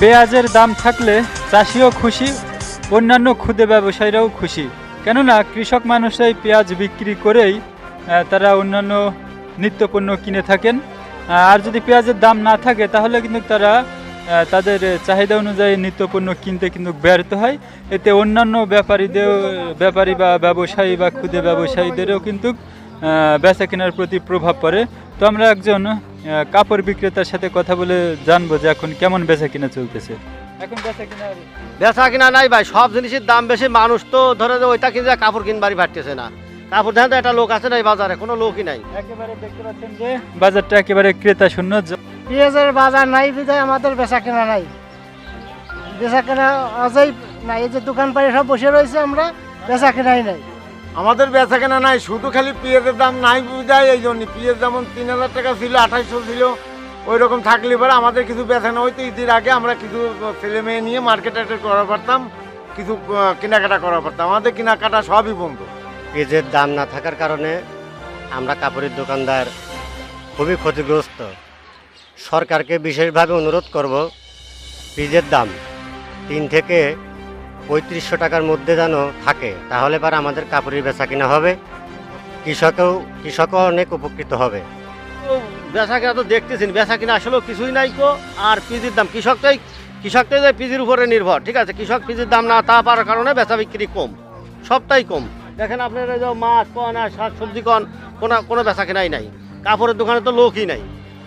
পেঁয়াজের দাম থাকলে চাষিও খুশি, অন্যান্য ক্ষুদে ব্যবসায়ীরাও খুশি। কেননা কৃষক মানুষরাই পেঁয়াজ বিক্রি করেই তারা অন্যান্য নিত্যপণ্য কিনে থাকেন। আর যদি পেঁয়াজের দাম না থাকে, তাহলে কিন্তু তারা তাদের চাহিদা অনুযায়ী নিত্যপণ্য কিনতে কিন্তু ব্যর্থ হয়। এতে অন্যান্য ব্যাপারীদের ব্যাপারী বা ব্যবসায়ী বা ক্ষুদে ব্যবসায়ীদেরও কিন্তু বেচা কেনার প্রতি প্রভাব পড়ে। তো আমরা একজন কাপড় বিক্রেতার সাথে কথা বলে জানব যে এখন কেমন বেচা কিনা চলতেছে। এখন বেচা কিনার বেচা কিনা নাই ভাই সব জিনিসের দাম বেশি। মানুষ তো ধরে যে ওইটা কিনে কাপড় কিনবারই পারতেছে না। কাপড় দেখেন তো একটা লোক আছে না এই বাজারে কোনো লোকই নাই। একেবারে দেখতে পাচ্ছেন যে বাজারটা একেবারে ক্রেতা শূন্য। পেঁয়াজের বাজার নাই বিধায় আমাদের বেচা কেনা নাই। বেচা কেনা আজই নাই এই যে দোকান পাড়ে সব বসে রয়েছে আমরা বেচা কেনাই নাই। আমাদের বেচা কেনা নাই, শুধু খালি পেঁয়াজের দাম নাই বুঝায় এই জন্য। পেঁয়াজ যেমন তিন হাজার টাকা ছিল, আঠাইশশো ছিল ওই রকম থাকলে পরে আমাদের কিছু বেচা না হইতো। ঈদের আগে আমরা কিছু ছেলে মেয়ে নিয়ে মার্কেট করা পারতাম, কিছু কেনাকাটা করা পারতাম। আমাদের কেনাকাটা সবই বন্ধ। পেঁয়াজের দাম না থাকার কারণে আমরা কাপড়ের দোকানদার খুবই ক্ষতিগ্রস্ত। সরকারকে বিশেষভাবে অনুরোধ করব, পেঁয়াজের দাম তিন থেকে পঁয়ত্রিশশো টাকার মধ্যে যেন থাকে, তাহলে পর আমাদের কাপড়ের বেচা কিনা হবে। কৃষকেও, কৃষকও অনেক উপকৃত হবে। বেচা কিনা তো দেখতেছেন, বেচা কিনা আসলেও কিছুই নাই কো আর পিজির দাম, কৃষকটাই কৃষকটাই যে পিজির উপরে নির্ভর, ঠিক আছে? কৃষক পিজির দাম না, তা পারার কারণে বেচা বিক্রি কম, সবটাই কম। দেখেন আপনার যে মাছ কন আর শাক, সবজি কন, কোনো কোনো বেচা কেনাই নাই। কাপড়ের দোকানে তো লোকই নাই।